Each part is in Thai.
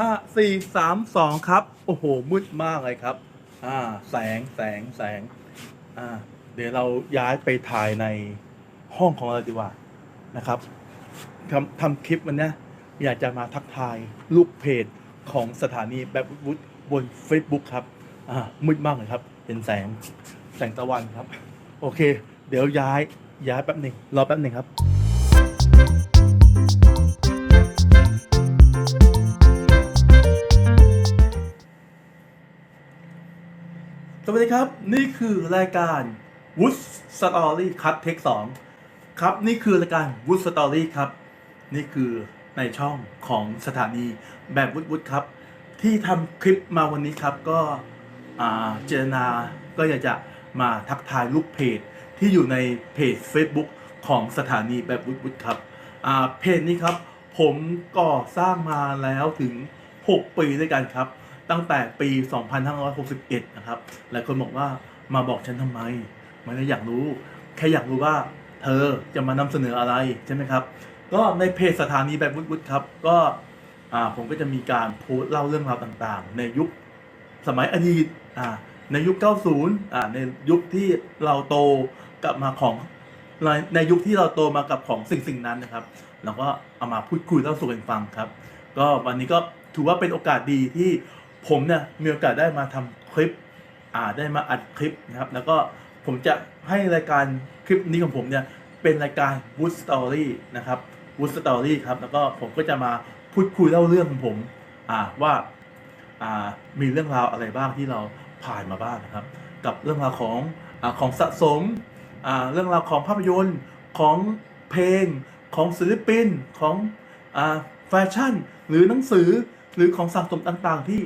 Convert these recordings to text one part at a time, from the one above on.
ห้าสี่สามสองครับ โอ้โห มืดมากเลยครับ อ่า แสงแสงแสง อ่า เดี๋ยวเราย้ายไปถ่ายในห้องของเราดีกว่านะครับทำทำคลิปวันเนี้ยอยากจะมาทักทายลูกเพจของสถานีแบบวุฒบน Facebook ครับ อ่า มืดมากเลยครับ เป็นแสง แสงตะวันครับ โอเค เดี๋ยวย้ายย้ายแป๊บหนึ่งรอแป๊บหนึ่งครับ วัสดีครับ นี่คือรายการ Wood Story คัดเทคสองครับนี่คือรายการ Wood Story ครับ นี่คือในช่องของสถานีแบบวุดวุดครับ ที่ทำคลิปมาวันนี้ครับก็เจตนาก็อยากจะมาทักทายลูกเพจที่อยู่ในเพจ Facebook ของสถานีแบบวุดวุดครับเพจนี้ครับ ผมก่อสร้างมาแล้วถึง 6 ปีด้วยกันครับ ตั้งแต่ปี 2561 นะครับ หลายคนบอกว่ามาบอกฉันทำไม ไม่ได้อยากรู้ แค่อยากรู้ว่าเธอจะมานำเสนออะไรใช่ไหมครับ ก็ในเพจสถานีแบบวุฒิครับ ก็อ่าผมก็จะมีการโพสต์เล่าเรื่องราวต่างๆ ในยุคสมัยอดีตอ่าในยุค 90อ่าในยุคที่เราโตกลับมาของในในยุคที่เราโตมากับของสิ่งสิ่งนั้นนะครับเราก็เอามาพูดคุยเล่าสู่กันฟังครับ ก็วันนี้ก็ถือว่าเป็นโอกาสดีที่ ผมเนี่ยมีโอกาสได้มาทำคลิปอ่าได้มาอัดคลิปนะครับ แล้วก็ผมจะให้รายการคลิปนี้ของผมเนี่ยเป็นรายการ Wood Story นะครับ Wood Story ครับ แล้วก็ผมก็จะมาพูดคุยเล่าเรื่องของผมอ่าว่าอ่ามีเรื่องราวอะไรบ้างที่เราผ่านมาบ้างนะครับ กับเรื่องราวของอ่าของสะสมอ่าเรื่องราวของภาพยนตร์ของเพลงของศิลปินของอ่าแฟชั่น หรือหนังสือหรือของสะสมต่างๆ ที่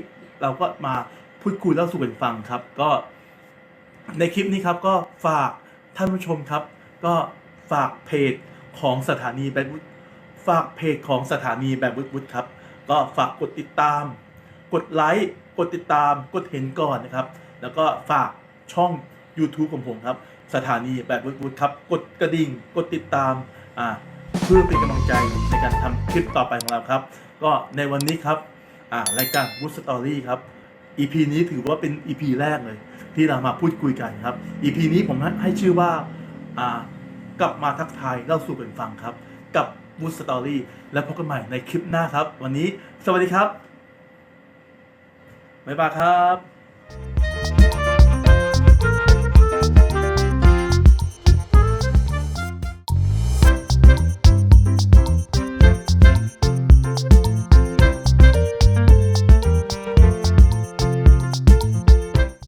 เราก็มาพูดคุยเล่าสู่กันฟังครับ ก็ในคลิปนี้ครับก็ฝากท่านผู้ชมครับ ก็ฝากเพจของสถานีแบบวุฒฝากเพจของสถานีแบบวุฒวุฒครับก็ฝากกดติดตาม กดไลค์กดติดตามกดเห็นก่อนนะครับ แล้วก็ฝากช่อง YouTube ของผมครับ สถานีแบบวุฒวุฒครับ กดกระดิ่ง กดติดตามอ่าเพื่อเป็นกำลังใจในการทำคลิปต่อไปของเราครับ ก็ในวันนี้ครับ อ่ารายการ Wood Story ครับ EP นี้ถือว่าเป็น EP แรกเลย ที่เรามาพูดคุยกันครับ EP นี้ผมให้ชื่อว่าอ่ากลับมาทักทายเล่าสู่กันฟังครับ กับ Wood Story แล้วพบกันใหม่ในคลิปหน้าครับ วันนี้สวัสดีครับบ๊ายบายครับ